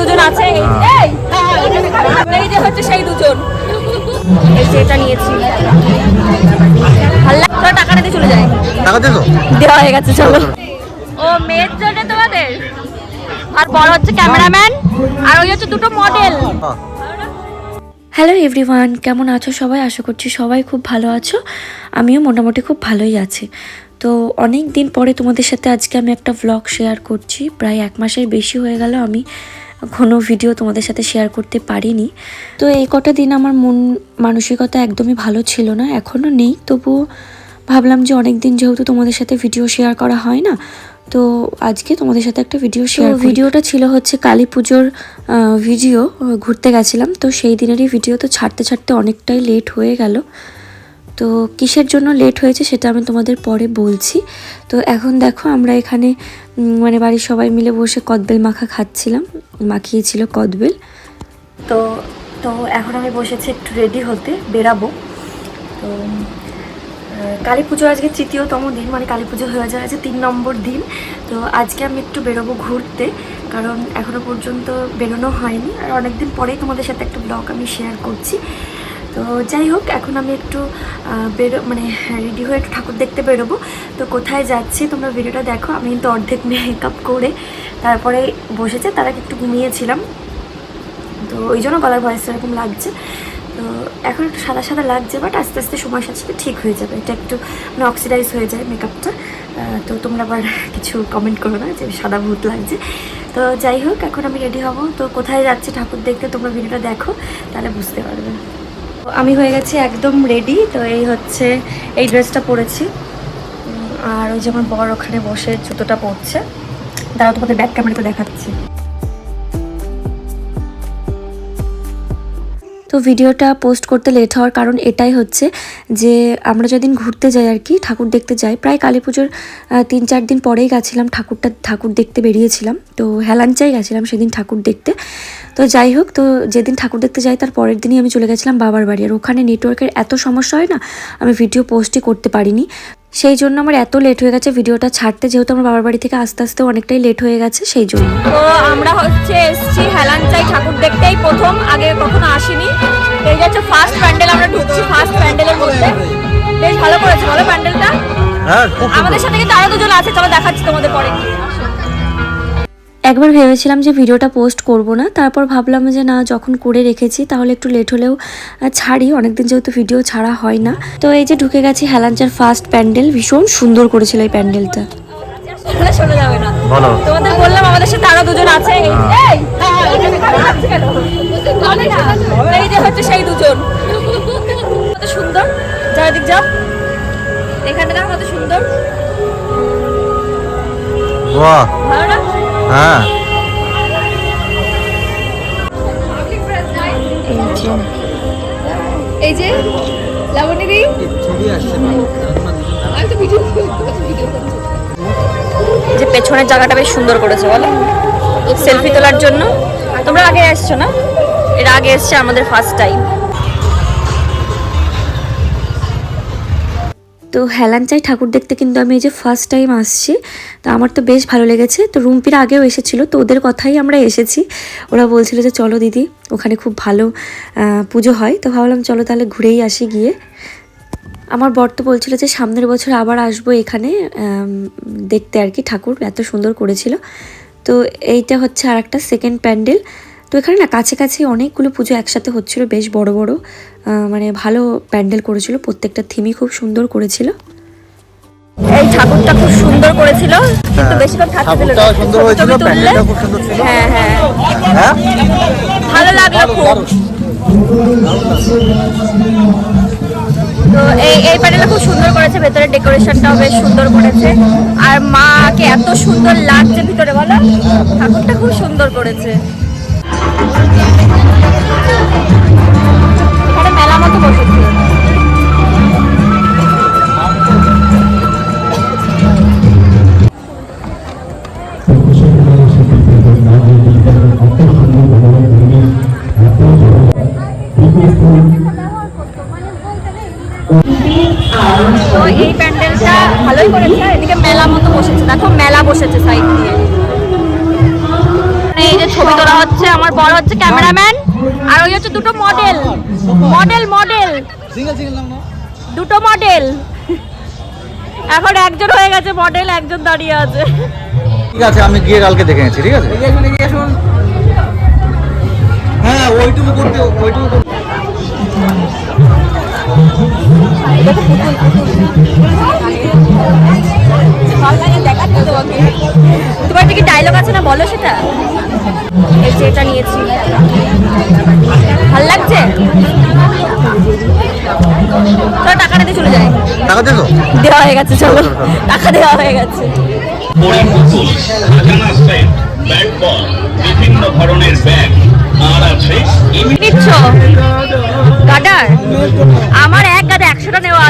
দুজন আছে। এই এই, এই যে হচ্ছে সেই দুজন। এই যে এটা নিয়েছি। ভালো লাগছে টাকা নিতে চলে যায়। টাকা দিল দেওয়া হয়ে গেছে চলো। ও মেয়ের জন্য তোমাদের? আর বড় হচ্ছে ক্যামেরাম্যান আর ওই হচ্ছে দুটো মডেল। হ্যালো এভরিওয়ান কেমন আছো সবাই? আশা করছি সবাই খুব ভালো আছো। আমিও মোটামুটি খুব ভালোই আছি। তো অনেক দিন পরে তোমাদের সাথে আজকে আমি একটা ভ্লগ শেয়ার করছি। প্রায় এক মাসের বেশি হয়ে গেল আমি কোনো ভিডিও তোমাদের সাথে শেয়ার করতে পারিনি। তো এই কটা দিন আমার মন মানসিকতা একদমই ভালো ছিল না এখনও নেই। তবুও ভাবলাম যে অনেক দিন যেহেতু তোমাদের সাথে ভিডিও শেয়ার করা হয় না তো আজকে তোমাদের সাথে একটা ভিডিও শেয়ার ভিডিওটা ছিল হচ্ছে কালী পুজোর ভিডিও ঘুরতে গেছিলাম। তো সেই দিনেরই ভিডিও তো ছাড়তে ছাড়তে অনেকটাই লেট হয়ে গেল। তো কিসের জন্য লেট হয়েছে সেটা আমি তোমাদের পরে বলছি। তো এখন দেখো আমরা এখানে মানে বাড়ির সবাই মিলে বসে কদবেল মাখা খাচ্ছিলাম, মাখিয়েছিল কদবেল। তো তো এখন আমি বসেছি একটু রেডি হতে, বেরাবো। তো কালী পুজো আজকে তৃতীয়তম দিন মানে কালী পুজো হয়ে যায় আজকে তিন নম্বর দিন। তো আজকে আমি একটু বেরোবো ঘুরতে, কারণ এখনও পর্যন্ত বেরোনো হয়নি। আর অনেকদিন পরেই তোমাদের সাথে একটা ব্লগ আমি শেয়ার করছি। তো যাই হোক, এখন আমি একটু বেরো মানে রেডি হয়ে একটু ঠাকুর দেখতে বেরোবো। তো কোথায় যাচ্ছি তোমরা ভিডিওটা দেখো। আমি কিন্তু অর্ধেক মেকআপ করে তারপরে বসেছে, তারা একটু ঘুমিয়েছিলাম। তো ওই জন্য গলার ভয়েসটা এরকম লাগছে। তো এখন একটু সাদা সাদা লাগছে বাট আস্তে আস্তে সময়ের সাথে সাথে ঠিক হয়ে যাবে। এটা একটু মানে অক্সিডাইজ হয়ে যায় মেকআপটা তো তোমরা আবার কিছু কমেন্ট করো না যে সাদা ভূত লাগছে। তো যাই হোক, এখন আমি রেডি হব। তো কোথায় যাচ্ছি ঠাকুর দেখতে তোমরা ভিডিওটা দেখো, তাহলে বুঝতে পারবে। আমি হয়ে গেছি একদম রেডি তো এই হচ্ছে এই ড্রেসটা পরেছি। আর ওই যে আমার বর ওখানে বসে জুতোটা পরছে। তারা তোমাদের ব্যাক ক্যামেরাতে দেখাচ্ছি। তো ভিডিওটা পোস্ট করতে লেট হওয়ার কারণ এটাই হচ্ছে যে আমরা যেদিন ঘুরতে যাই আর কি, ঠাকুর দেখতে যাই, প্রায় কালী পুজোর তিন চার দিন পরেই গেছিলাম ঠাকুরটা, ঠাকুর দেখতে বেরিয়েছিলাম। তো হেলাঞ্চাই গেছিলাম সেদিন ঠাকুর দেখতে। তো যাই হোক, তো যেদিন ঠাকুর দেখতে যাই তার পরের দিনই আমি চলে গেছিলাম বাবার বাড়ি। আর ওখানে নেটওয়ার্কের এত সমস্যা হয় না, আমি ভিডিও পোস্টই করতে পারিনি। সেই জন্য আমার এত লেট হয়ে গেছে ভিডিওটা ছাড়তে, যেহেতু আমার বাবার বাড়ি থেকে আস্তে আস্তে অনেকটাই লেট হয়ে গেছে, সেই জন্য। তো আমরা হচ্ছে এসছি হেলাঞ্চাই ঠাকুর দেখতেই প্রথম, আগে কখনো আসিনি। এই যাচ্ছে ফার্স্ট প্যান্ডেল আমরা ঢুকছি ফার্স্ট প্যান্ডেলের মধ্যে। বেশ ভালো করেছে বলো প্যান্ডেলটা হ্যাঁ আমাদের সাথে কিন্তু আরও দুজন আছে চলো দেখাচ্ছি তোমাদের পরে। একবার ভেবেছিলাম যে ভিডিওটা পোস্ট করব না তারপর ভাবলাম যে না যখন করে রেখেছি তাহলে একটু লেট হলেও ছাড়ি। অনেকদিন যেহেতু ভিডিও ছাড়া হয় না। তো এই যে ঢুকে গেছি হেলাঞ্চার ফার্স্ট প্যান্ডেল ভীষণ সুন্দর করেছিল এই প্যান্ডেলটা তোমাদের বললাম আমাদের সাথে আরও দুজন আছে। এই সুন্দর। চারিদিক যাও। এখানে দেখো কত সুন্দর। বাহ। ভালো না? হ্যাঁ। এই যে লাবণী যে পেছনের জায়গাটা বেশ সুন্দর করেছে বলো। সেলফি তোলার জন্য। তোমরা আগে এসছো না? এর আগে এসছে আমাদের ফার্স্ট টাইম তো হেলাঞ্চাই ঠাকুর দেখতে কিন্তু আমি এই যে ফার্স্ট টাইম আসছি, তো আমার তো বেশ ভালো লেগেছে। তো রুম্পিরা আগেও এসেছিল, তো ওদের কথাই আমরা এসেছি। ওরা বলছিল যে, চলো দিদি, ওখানে খুব ভালো পুজো হয়। তো ভাবলাম, চলো তাহলে ঘুরেই আসি গিয়ে। আমার বর তো বলছিল যে, সামনের বছর আবার আসব এখানে দেখতে আর কি ঠাকুর, এত সুন্দর করেছিল। তো এইটা হচ্ছে আর একটা সেকেন্ড প্যান্ডেল তো এখানে না কাছে কাছে অনেকগুলো পুজো একসাথে হচ্ছিল বেশ বড় বড় আহ, মানে ভালো প্যান্ডেল করেছিল প্রত্যেকটা থিমই খুব সুন্দর করেছিল। এই ঠাকুরটা খুব সুন্দর করেছিল কিন্তু হ্যাঁ। বেশিরভাগ থাকতে দিল না। সুন্দর হয়েছিল প্যান্ডেলটাও খুব সুন্দর ছিল। হ্যাঁ হ্যাঁ। হ্যাঁ? ভালো লাগল খুব। তো এই এই প্যান্ডেলটা খুব সুন্দর করেছে ভেতরে ডেকোরেশনটাও বেশ সুন্দর করেছে। আর মাকে এত সুন্দর লাগছে ভিতরে বলো? ঠাকুরটা খুব সুন্দর করেছে। এই প্যান্ডেলটা ভালোই করেছে এদিকে মেলা মতো বসেছে। দেখো মেলা বসেছে সাইড দিয়ে। এই যে ছবি তোলা হচ্ছে আমার বড় হচ্ছে ক্যামেরাম্যান আর ওই হচ্ছে দুটো model model model single single নাম না দুটো মডেল এখন একজন হয়ে গেছে মডেল একজন দাঁড়িয়ে আছে। ঠিক আছে আমি গিয়ে কালকে দেখে নিচ্ছি ঠিক আছে? হ্যাঁ ওইটুকু করতে ওইটুকু তোমার কি ডায়লগ আছে না বলো সেটা? এই যে এটা নিয়েছি। ভালো লাগছে? চলো টাকাটা দিয়ে চলে যাই। টাকা দিয়েছ দেওয়া হয়ে গেছে চলো। টাকা দেওয়া হয়ে গেছে। ব্যাট বল বিভিন্ন ধরনের ব্যাগ আর আছে গাডার?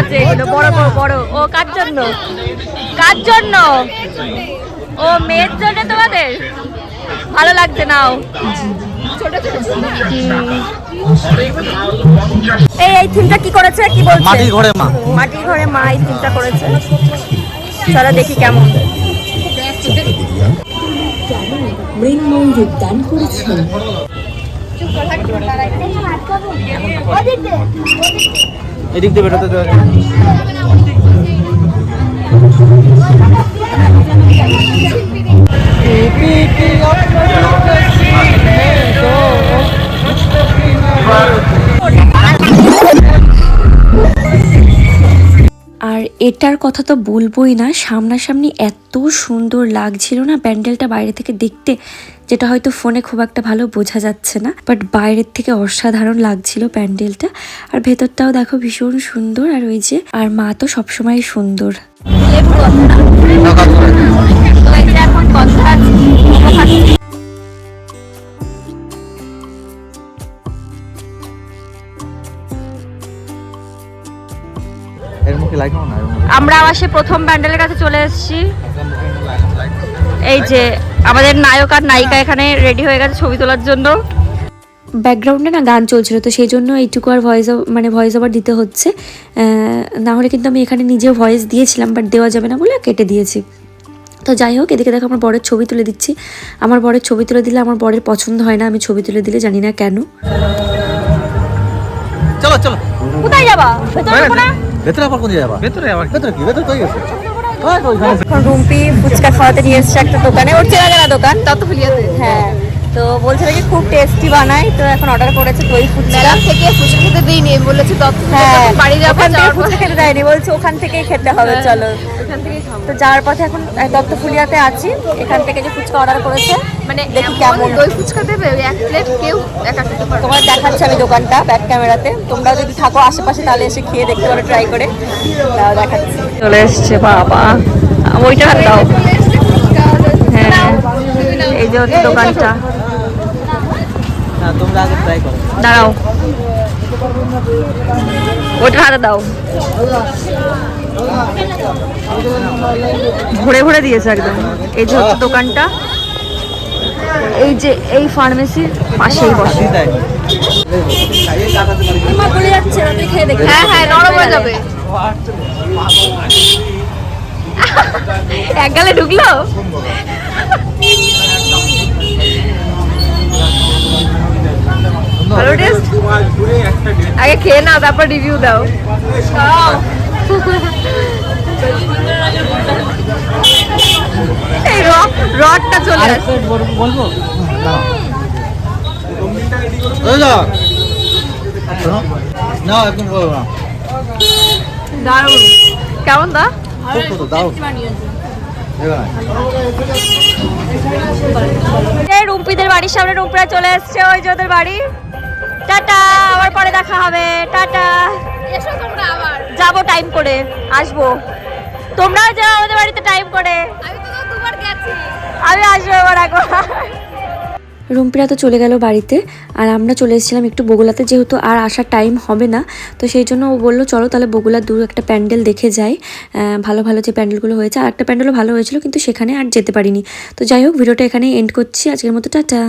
আছে এগুলো বড় বড় বড়। ও কার জন্য? কার জন্য? ও মেয়ের জন্য তোমাদের? ভালো লাগছে নাও। এই এই থিমটা কি করেছে? কি বলছে? মাটির ঘরে মা। মাটির ঘরে মা এই থিমটা করেছে। চলো দেখি কেমন। মৃন্ময় রূপদান করেছেন এদিক দিয়ে বেরোতে দেওয়া আর এটার কথা তো বলবোই না সামনাসামনি এত সুন্দর লাগছিল না প্যান্ডেলটা বাইরে থেকে দেখতে যেটা হয়তো ফোনে খুব একটা ভালো বোঝা যাচ্ছে না বাট বাইরের থেকে অসাধারণ লাগছিল প্যান্ডেলটা আর ভেতরটাও দেখো ভীষণ সুন্দর আর ওই যে আর মা তো সবসময় সুন্দর। এখন কথা আমরা আবার সে প্রথম ব্যান্ডেলের কাছে চলে এসেছি। এই যে আমাদের নায়ক আর নায়িকা এখানে রেডি হয়ে গেছে ছবি তোলার জন্য। ব্যাকগ্রাউন্ডে না গান চলছিল তো সেই জন্য এইটুকু আর ভয়েস মানে ভয়েস ওভার দিতে হচ্ছে। না হলে কিন্তু আমি এখানে নিজে ভয়েস দিয়েছিলাম বাট দেওয়া যাবে না বলে কেটে দিয়েছি। তো যাই হোক এদিকে দেখো আমার বরের ছবি তুলে দিচ্ছি। আমার বরের ছবি তুলে দিলে আমার বরের পছন্দ হয় না আমি ছবি তুলে দিলে জানি না কেন। চলো চলো। কোথায় যাবা? ভেতরে ঢুকো না। ভেতরে আবার কোন যাবা ভেতরে আবার ভেতরে কি? ভেতরে কই গেছে? কই কই এখন। রুম্পি ফুচকা খাওয়াতে নিয়ে এসছে একটা দোকানে। ওর চেনা জানা দোকান তত ফুলিয়াতে হ্যাঁ। তো বলছে নাকি খুব টেস্টি বানায় তো এখন অর্ডার করেছে দই ফুচকা। থেকে ফুচকা খেতে দিইনি বলেছে হ্যাঁ বাড়ি যাব ওখান থেকে ফুচকা খেতে দেয়নি বলছে ওখান থেকেই খেতে হবে চলো। ওখান থেকেই তো যাওয়ার পথে এখন দত্ত ফুলিয়াতে আছি এখান থেকে যে ফুচকা অর্ডার করেছে মানে দেখি কেমন দই ফুচকা দেবে এক প্লেট কেউ একা খেতে পারবে তোমার দেখাচ্ছি আমি দোকানটা ব্যাক ক্যামেরাতে তোমরা যদি থাকো আশেপাশে তাহলে এসে খেয়ে দেখতে পারো ট্রাই করে। তাও দেখাচ্ছি। চলে এসছে বাবা। ওইটা দাও। হ্যাঁ এই যে দোকানটা। তোমরা আগে ট্রাই করো। দাঁড়াও। ওইটা হাতে দাও। ঘুরে ঘুরে দিয়েছে একদম। এই যে হচ্ছে দোকানটা। এই যে এই ফার্মেসির পাশেই বসে। দেয় হ্যাঁ হ্যাঁ নরম হয়ে যাবে। এক গালে ঢুকলো? ভালো টেস্ট আগে খেয়ে নাও তারপর রিভিউ দাও। এই রডটা চলে আসছে। বলব? না একদম বলব না দারুণ। কেমন দা? খুব দাও। এই রুম্পিদের বাড়ির সামনে রুম্পিরা চলে এসছে ওই যে ওদের বাড়ি। টাটা আবার পরে দেখা হবে। টাটা। এসো তোমরা আবার। যাব টাইম করে আসব। তোমরাও যাও আমাদের বাড়িতে টাইম করে। আমি তো দুবার গেছি। আমি আসব এবার একবার রুম্পিরা তো চলে গেল বাড়িতে আর আমরা চলে এসেছিলাম একটু বগুলাতে যেহেতু আর আসার টাইম হবে না তো সেই জন্য ও বলল চলো তাহলে বগুলার দূর একটা প্যান্ডেল দেখে যাই। ভালো ভালো যে প্যান্ডেলগুলো হয়েছে আর একটা প্যান্ডেলও ভালো হয়েছিল কিন্তু সেখানে আর যেতে পারিনি। তো যাই হোক ভিডিওটা এখানে এন্ড করছি। আজকের মতো টাটা।